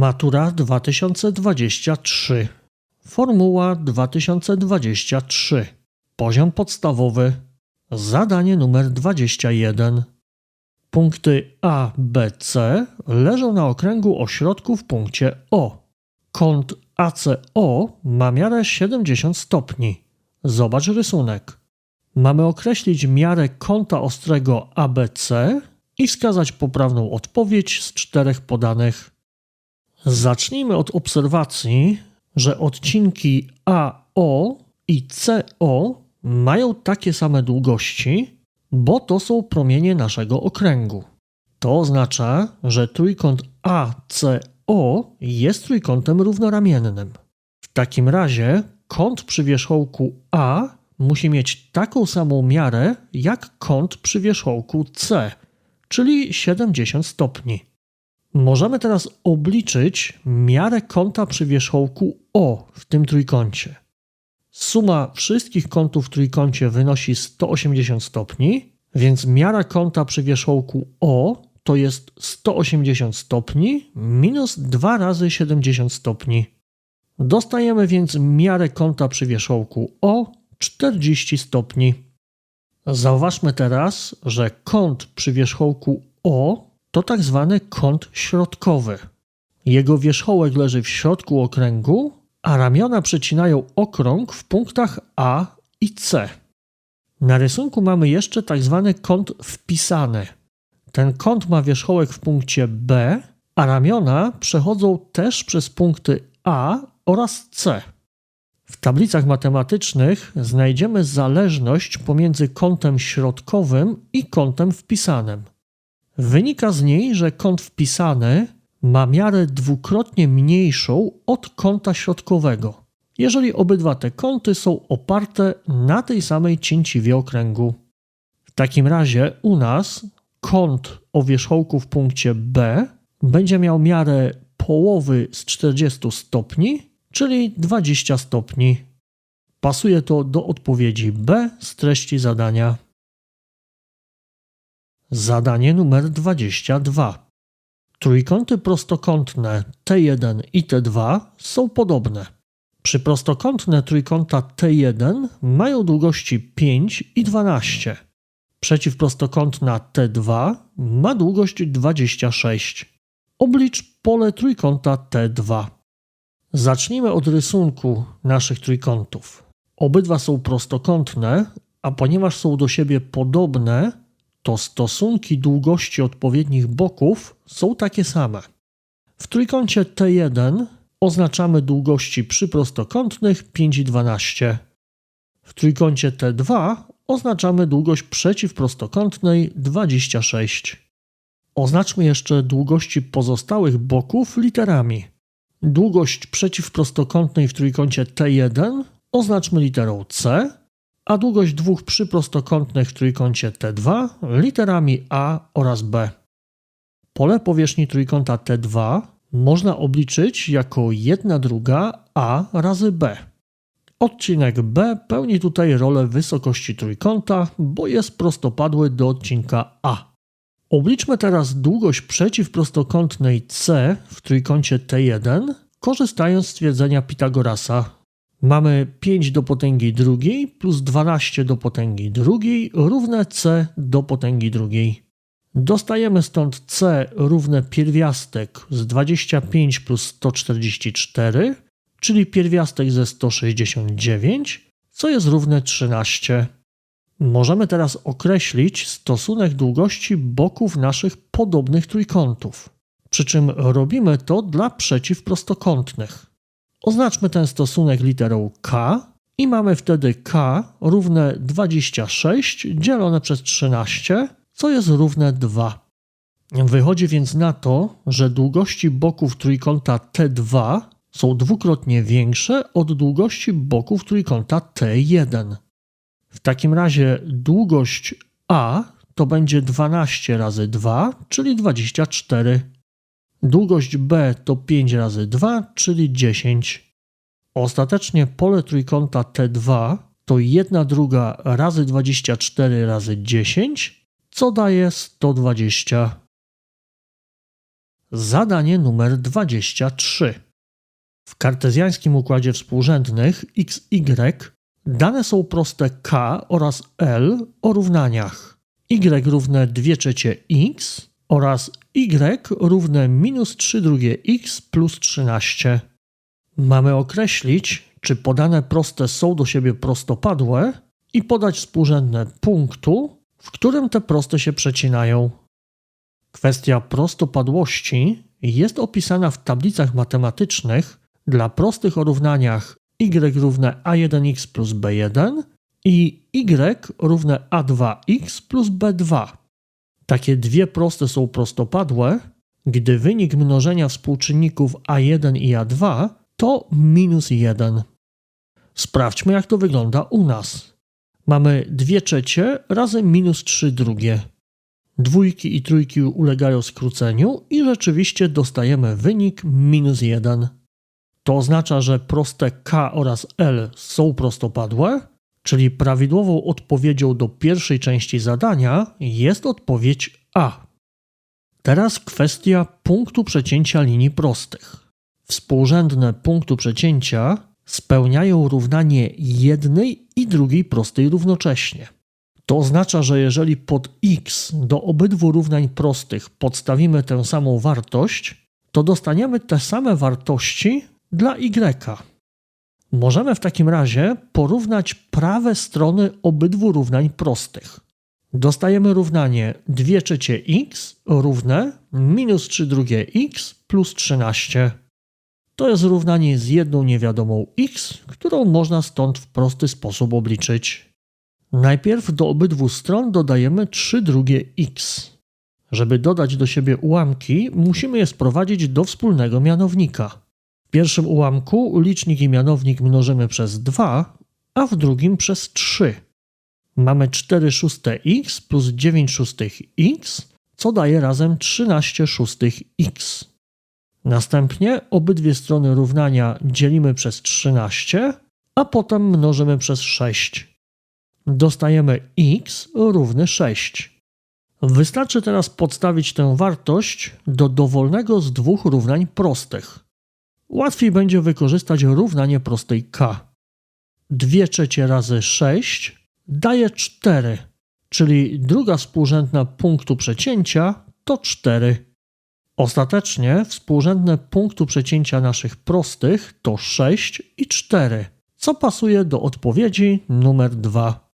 Matura 2023. Formuła 2023. Poziom podstawowy. Zadanie numer 21. Punkty A, B, C leżą na okręgu o środku w punkcie O. Kąt ACO ma miarę 70 stopni. Zobacz rysunek. Mamy określić miarę kąta ostrego ABC i wskazać poprawną odpowiedź z czterech podanych. Zacznijmy od obserwacji, że odcinki AO i CO mają takie same długości, bo to są promienie naszego okręgu. To oznacza, że trójkąt ACO jest trójkątem równoramiennym. W takim razie kąt przy wierzchołku A musi mieć taką samą miarę jak kąt przy wierzchołku C, czyli 70 stopni. Możemy teraz obliczyć miarę kąta przy wierzchołku O w tym trójkącie. Suma wszystkich kątów w trójkącie wynosi 180 stopni, więc miara kąta przy wierzchołku O to jest 180 stopni minus 2 razy 70 stopni. Dostajemy więc miarę kąta przy wierzchołku O 40 stopni. Zauważmy teraz, że kąt przy wierzchołku O to tak zwany kąt środkowy. Jego wierzchołek leży w środku okręgu, a ramiona przecinają okrąg w punktach A i C. Na rysunku mamy jeszcze tak zwany kąt wpisany. Ten kąt ma wierzchołek w punkcie B, a ramiona przechodzą też przez punkty A oraz C. W tablicach matematycznych znajdziemy zależność pomiędzy kątem środkowym i kątem wpisanym. Wynika z niej, że kąt wpisany ma miarę dwukrotnie mniejszą od kąta środkowego, jeżeli obydwa te kąty są oparte na tej samej cięciwie okręgu. W takim razie u nas kąt o wierzchołku w punkcie B będzie miał miarę połowy z 40 stopni, czyli 20 stopni. Pasuje to do odpowiedzi B z treści zadania. Zadanie numer 22. Trójkąty prostokątne T1 i T2 są podobne. Przyprostokątne trójkąta T1 mają długości 5 i 12. Przeciwprostokątna T2 ma długość 26. Oblicz pole trójkąta T2. Zacznijmy od rysunku naszych trójkątów. Obydwa są prostokątne, a ponieważ są do siebie podobne, to stosunki długości odpowiednich boków są takie same. W trójkącie T1 oznaczamy długości przyprostokątnych 5 i 12. W trójkącie T2 oznaczamy długość przeciwprostokątnej 26. Oznaczmy jeszcze długości pozostałych boków literami. Długość przeciwprostokątnej w trójkącie T1 oznaczmy literą C, a długość dwóch przyprostokątnych w trójkącie T2 literami A oraz B. Pole powierzchni trójkąta T2 można obliczyć jako 1 druga A razy B. Odcinek B pełni tutaj rolę wysokości trójkąta, bo jest prostopadły do odcinka A. Obliczmy teraz długość przeciwprostokątnej C w trójkącie T1, korzystając z stwierdzenia Pitagorasa Mamy 5 do potęgi drugiej plus 12 do potęgi drugiej równe c do potęgi drugiej. Dostajemy stąd c równe pierwiastek z 25 plus 144, czyli pierwiastek ze 169, co jest równe 13. Możemy teraz określić stosunek długości boków naszych podobnych trójkątów. Przy czym robimy to dla przeciwprostokątnych. Oznaczmy ten stosunek literą K i mamy wtedy K równe 26 dzielone przez 13, co jest równe 2. Wychodzi więc na to, że długości boków trójkąta T2 są dwukrotnie większe od długości boków trójkąta T1. W takim razie długość A to będzie 12 razy 2, czyli 24. Długość B to 5 razy 2, czyli 10. Ostatecznie pole trójkąta T2 to 1 druga razy 24 razy 10, co daje 120. Zadanie numer 23. W kartezjańskim układzie współrzędnych x, y dane są proste k oraz l o równaniach y równe 2 trzecie x oraz y równe minus 3 drugie x plus 13. Mamy określić, czy podane proste są do siebie prostopadłe i podać współrzędne punktu, w którym te proste się przecinają. Kwestia prostopadłości jest opisana w tablicach matematycznych dla prostych o równaniach y równe a1x plus b1 i y równe a2x plus b2. Takie dwie proste są prostopadłe, gdy wynik mnożenia współczynników a1 i a2 to minus 1. Sprawdźmy, jak to wygląda u nas. Mamy 2 trzecie razy minus 3 drugie. Dwójki i trójki ulegają skróceniu i rzeczywiście dostajemy wynik minus 1. To oznacza, że proste k oraz l są prostopadłe, czyli prawidłową odpowiedzią do pierwszej części zadania jest odpowiedź A. Teraz kwestia punktu przecięcia linii prostych. Współrzędne punktu przecięcia spełniają równanie jednej i drugiej prostej równocześnie. To oznacza, że jeżeli pod x do obydwu równań prostych podstawimy tę samą wartość, to dostaniemy te same wartości dla y. Możemy w takim razie porównać prawe strony obydwu równań prostych. Dostajemy równanie 2 trzecie x równe minus 3 drugie x plus 13. To jest równanie z jedną niewiadomą x, którą można stąd w prosty sposób obliczyć. Najpierw do obydwu stron dodajemy 3 drugie x. Żeby dodać do siebie ułamki, musimy je sprowadzić do wspólnego mianownika. W pierwszym ułamku licznik i mianownik mnożymy przez 2, a w drugim przez 3. Mamy 4 szóste x plus 9 szóstych x, co daje razem 13 szóstych x. Następnie obydwie strony równania dzielimy przez 13, a potem mnożymy przez 6. Dostajemy x równy 6. Wystarczy teraz podstawić tę wartość do dowolnego z dwóch równań prostych. Łatwiej będzie wykorzystać równanie prostej k. 2 trzecie razy 6 daje 4, czyli druga współrzędna punktu przecięcia to 4. Ostatecznie współrzędne punktu przecięcia naszych prostych to 6 i 4, co pasuje do odpowiedzi numer 2.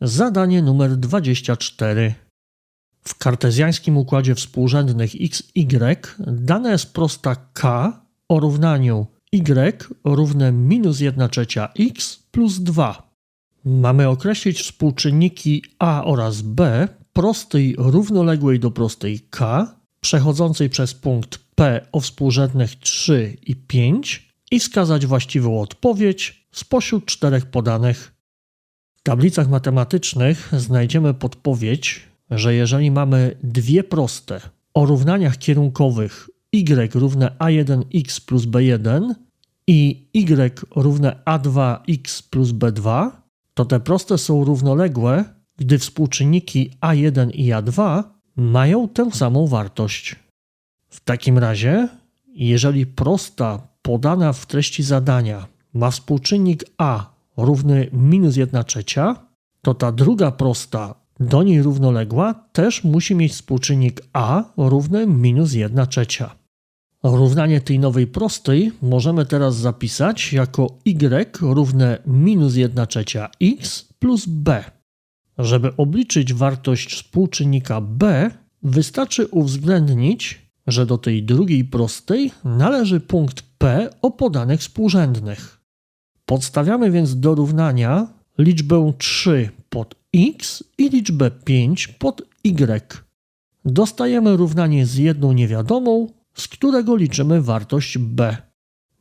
Zadanie numer 24. W kartezjańskim układzie współrzędnych x, y dane jest prosta k o równaniu y równe minus 1 trzecia x plus 2. Mamy określić współczynniki a oraz b prostej równoległej do prostej k, przechodzącej przez punkt P o współrzędnych 3 i 5 i wskazać właściwą odpowiedź spośród czterech podanych. W tablicach matematycznych znajdziemy podpowiedź, że jeżeli mamy dwie proste o równaniach kierunkowych y równe a1x plus b1 i y równe a2x plus b2, to te proste są równoległe gdy współczynniki A1 i A2 mają tę samą wartość. W takim razie, jeżeli prosta podana w treści zadania ma współczynnik A równy minus 1 trzecia, to ta druga prosta do niej równoległa też musi mieć współczynnik A równy minus 1 trzecia. Równanie tej nowej prostej możemy teraz zapisać jako y równe minus 1 trzecia x plus b. Żeby obliczyć wartość współczynnika b, wystarczy uwzględnić, że do tej drugiej prostej należy punkt p o podanych współrzędnych. Podstawiamy więc do równania liczbę 3 pod x i liczbę 5 pod y. Dostajemy równanie z jedną niewiadomą, z którego liczymy wartość b.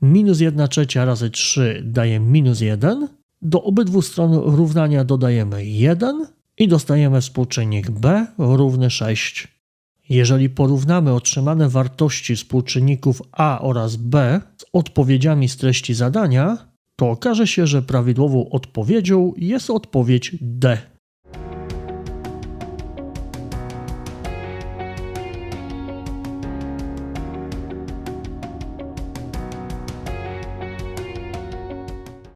Minus 1 trzecia razy 3 daje minus 1, do obydwu stron równania dodajemy 1 i dostajemy współczynnik b równy 6. Jeżeli porównamy otrzymane wartości współczynników a oraz b z odpowiedziami z treści zadania, to okaże się, że prawidłową odpowiedzią jest odpowiedź D.